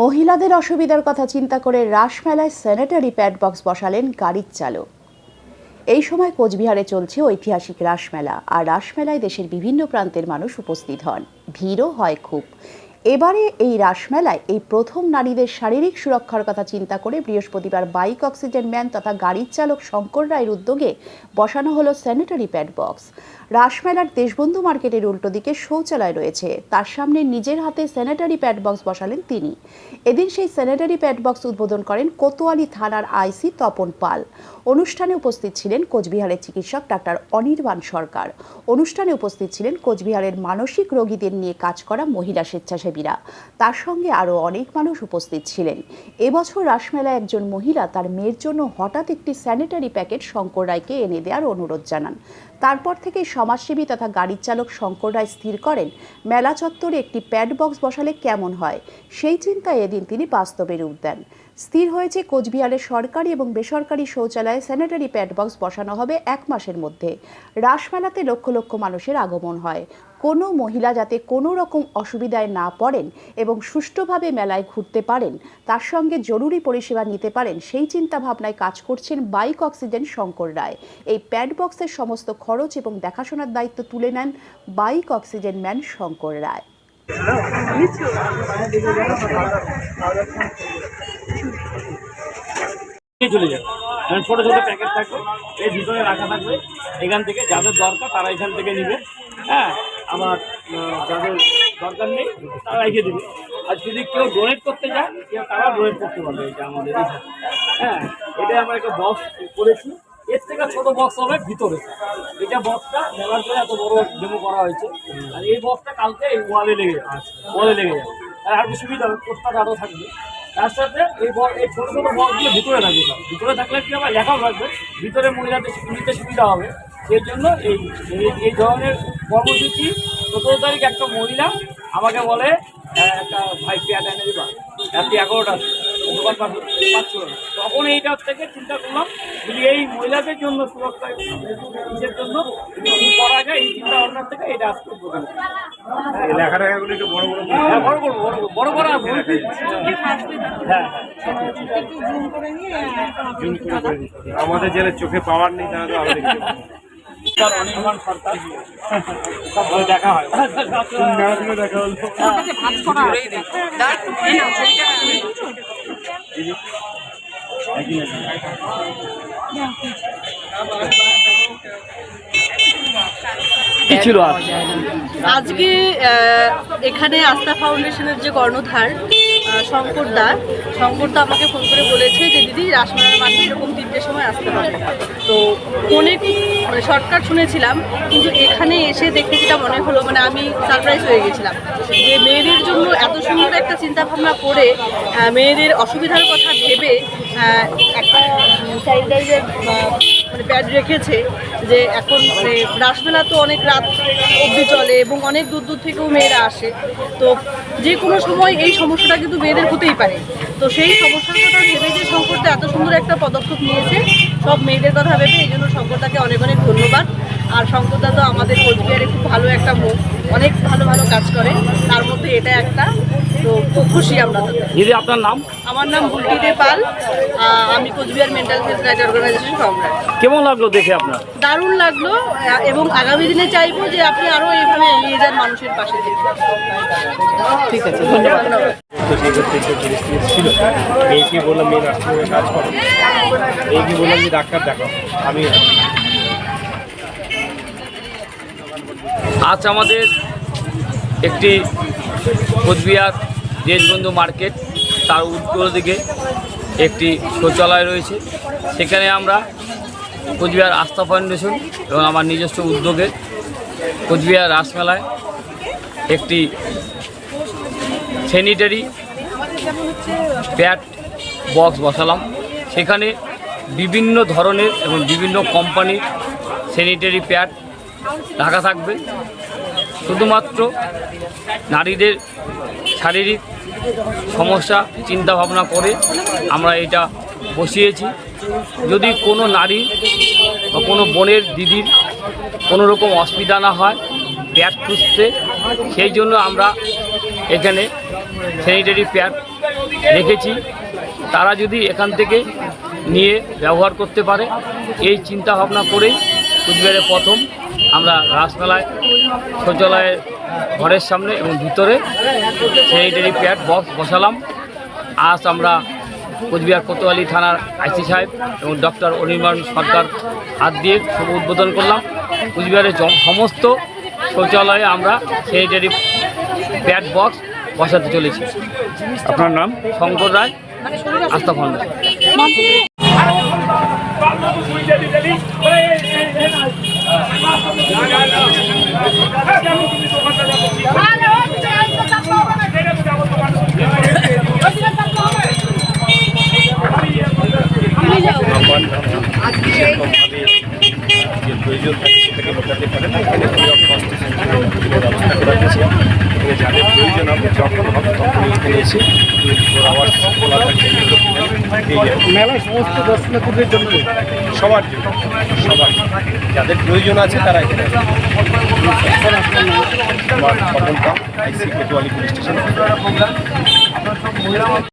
মহিলাদের অসুবিধার কথা চিন্তা করে রাসমেলায় স্যানিটারি প্যাড বক্স বসালেন গাড়ির চালক। এই সময় কোচবিহারে চলছে ঐতিহাসিক রাসমেলা, আর রাসমেলায় দেশের বিভিন্ন প্রান্তের মানুষ উপস্থিত হন। ভিড়ও হয় খুব। এবারে এই রাসমেলায় এই প্রথম নারীদের শারীরিক সুরক্ষার কথা চিন্তা করে বৃহস্পতিবার বাইক, অক্সিজেন ম্যান তথা গাড়ির চালক শঙ্কর রায়ের উদ্যোগে বসানো হলো স্যানিটারি প্যাড বক্স। রাসমেলার দেশবন্ধু মার্কেটের উল্টো দিকে শৌচালয় রয়েছে। তার সামনে নিজের হাতে স্যানিটারি প্যাড বক্স বসালেন তিনি। এদিন সেই স্যানিটারি প্যাড বক্স উদ্বোধন করেন কোতোয়ালি থানার আইসি তপন পাল। অনুষ্ঠানে উপস্থিত ছিলেন কোচবিহারের চিকিৎসক ডাক্তার অনির্বাণ সরকার। অনুষ্ঠানে উপস্থিত ছিলেন কোচবিহারের মানসিক রোগীদের নিয়ে কাজ করা মহিলা স্বেচ্ছাসেবীরা তার সঙ্গে আরও অনেক মানুষ উপস্থিত ছিলেন। এবছর রাসমেলায় একজন মহিলা তার মেয়ের জন্য হঠাৎ একটি স্যানিটারি প্যাকেট শঙ্কর রায়কে এনে দেওয়ার অনুরোধ জানান। তারপর থেকে সমাজসেবী তথা গাড়ির চালক শঙ্কর রায় স্থির করেন, মেলা চত্বরে একটি প্যাড বক্স বসালে কেমন হয়, সেই চিন্তায় এদিন তিনি বাস্তবে রূপ দেন। স্থির হয়েছে কোচবিহারের সরকারি এবং বেসরকারি শৌচালয়ে স্যানিটারি প্যাড বক্স বসানো হবে এক মাসের মধ্যে। রাসমেলাতে লক্ষ লক্ষ মানুষের আগমন হয়। কোনো মহিলা যাতে কোনো রকম অসুবিধায় না পড়েন এবং সুষ্ঠুভাবে মেলায় ঘুরতে পারেন, তার সঙ্গে জরুরি পরিষেবা নিতে পারেন, সেই চিন্তা ভাবনায় কাজ করছেন বাইক অক্সিজেন শঙ্কর রায়। এই প্যাড বক্সের সমস্ত খরচ এবং দেখাশোনার দায়িত্ব তুলে নেন bike oxygen man Shankar Roy. চলে যাবে মানে ছোটো ছোটো প্যাকেট থাকবে এর ভিতরে রাখা থাকবে। এখান থেকে যাদের দরকার তারা এখান থেকে নেবে। হ্যাঁ? আহ, যাদের দরকার নেই তারা রেখে দেবে। আর যদি কেউ ডোনেট করতে যায় কেউ তারা ডোনেট করতে পারবে এটা আমাদের হ্যাঁ এটা আমরা একটা বক্স করেছি। এর থেকে ছোট বক্স হবে ভিতরে। এটা বক্সটা মেলার পরে এত বড় ডেমো করা হয়েছে। আর এই বক্সটা কালকে এই ওয়ালে লেগে ওয়ালে লেগে যাবে। আর আরও সুবিধা হবে পোস্টার আরও থাকবে। তার সাথে এই এই ছোটো ছোটো বক্সগুলো ভিতরে থাকবে। ভিতরে থাকলে কি হবে? লেখাও থাকবে। ভিতরে মহিলাদের নিতে সুবিধা হবে। সেই জন্য এই এই- ধরনের কর্মসূচি সতেরো তারিখ একটা মহিলা আমাকে বলে "হ্যাঁ, একটা ভাই পেয়ার এনে দিবা। রাত্রি এগারোটা দোকান পাচ্ছ পাচ্ছ না। তখন এইটার থেকে চিন্তা করলাম যদি এই মহিলাদের জন্য সুরক্ষা ইসের জন্য করা যায় এই চিন্তা ভাবনার থেকে এটা আজকে উদ্বোধন এই লেখা টেখাগুলো একটু বড় বড় হ্যাঁ বড় বড় বড় বড় হ্যাঁ হবে। আমাদের যারা চোখে পাওয়ার নেই তারা অনির্বাণ সরকার। দেখা হয় দেখা হলো কি ছিল আর আজকে আহ, এখানে আস্থা ফাউন্ডেশনের যে কর্ণধার আহ, শঙ্কর দা। শঙ্কর দা আমাকে ফোন করে বলেছে যে দিদি রাসমেলার মাঠে এরকম তিনটের সময় আসতে হবে। তো ফোনে মানে শর্টকাট শুনেছিলাম কিন্তু এখানে এসে দেখে যেটা মনে হলো মানে আমি সারপ্রাইজ হয়ে গেছিলাম। যে মেয়েদের জন্য এত সুন্দর একটা চিন্তা ভাবনা করে মেয়েদের অসুবিধার কথা ভেবে একটা স্যানিটাইজার মানে প্যাড রেখেছে যে এখন মানে রাসমেলা তো অনেক রাত অবধি চলে এবং অনেক দূর দূর থেকেও মেয়েরা আসে। তো যে কোনো সময় এই সমস্যাটা কিন্তু মেয়েদের হতেই পারে। তো সেই সমস্যার কথা ভেবে যে শঙ্করদা এত সুন্দর একটা পদক্ষেপ নিয়েছে, সব মেয়েদের কথা ভেবে এই জন্য শঙ্করদাকে অনেক অনেক ধন্যবাদ। আর শঙ্করদা তো আমাদের কোচবিহারে খুব ভালো একটা মুখ অনেক ভালো ভালো কাজ করে। তার মধ্যে এটা একটা। তো খুব খুশি আমরা দিদি আপনার নাম? আমার নাম বুলটি দে পাল আমি Cooch Behar mental health right organization Samrat কেমন লাগল দেখে আপনার? দারুণ লাগল এবং আগামী দিনে চাইব যে আপনি আরও এইভাবে এগিয়ে যান মানুষের পাশে ঠিক আছে ধন্যবাদ। তো সেই করতে একটু পরিস্থিতি ছিল মেয়েকে বললাম মেয়ে নার্সিংহোমে কাজ করো। মেয়েকে বললাম যে ডাক্তার দেখাও আমি আজ আমাদের একটি কোচবিহার দেশবন্ধু মার্কেট, তার উত্তর দিকে একটি শৌচালয় রয়েছে। সেখানে আমরা কোচবিহার আস্থা ফাউন্ডেশন এবং আমার নিজস্ব উদ্যোগে কোচবিহার রাসমেলায় একটি স্যানিটারি প্যাড বক্স বসালাম। সেখানে বিভিন্ন ধরনের এবং বিভিন্ন কোম্পানির স্যানিটারি প্যাড ঢাকা থাকবে। শুধুমাত্র নারীদের শারীরিক সমস্যা চিন্তা ভাবনা করে আমরা এটা বসিয়েছি। যদি কোনো নারী বা কোনো বোনের দিদির কোনো রকম অসুবিধা না হয় প্যাড খুঁজতে, সেই জন্য আমরা এখানে স্যানিটারি প্যাড রেখেছি। তারা যদি এখান থেকে নিয়ে ব্যবহার করতে পারে, এই চিন্তা ভাবনা করেই কুচবিহারে প্রথম আমরা রাসমেলায় শৌচালয়ের ঘরের সামনে এবং ভিতরে স্যানিটারি প্যাড বক্স বসালাম। আজ আমরা কোচবিহার কোতোয়ালি থানার আইসি সাহেব এবং ডক্টর অনির্বাণ সরকার হাত দিয়ে শুভ উদ্বোধন করলাম। কোচবিহারের সমস্ত শৌচালয়ে আমরা স্যানিটারি প্যাড বক্স বসাতে চলেছি। আপনার নাম? শঙ্কর রায় আস্থা ফাউন্ডেশন প্রয়োজন থাকে সেটাকে মেটাতে পারে না এখানে ফ্রি অফ কস্ট ব্যবস্থা করা হয়েছে এখানে যাদের প্রয়োজন হবে যখন হবে তখন এখানে এসে আবার সমস্ত দর্শনার্থীদের জন্য সবার জন্য সবার যাদের প্রয়োজন আছে তারা এখানে আইসি কোতোয়ালি পুলিশ স্টেশন।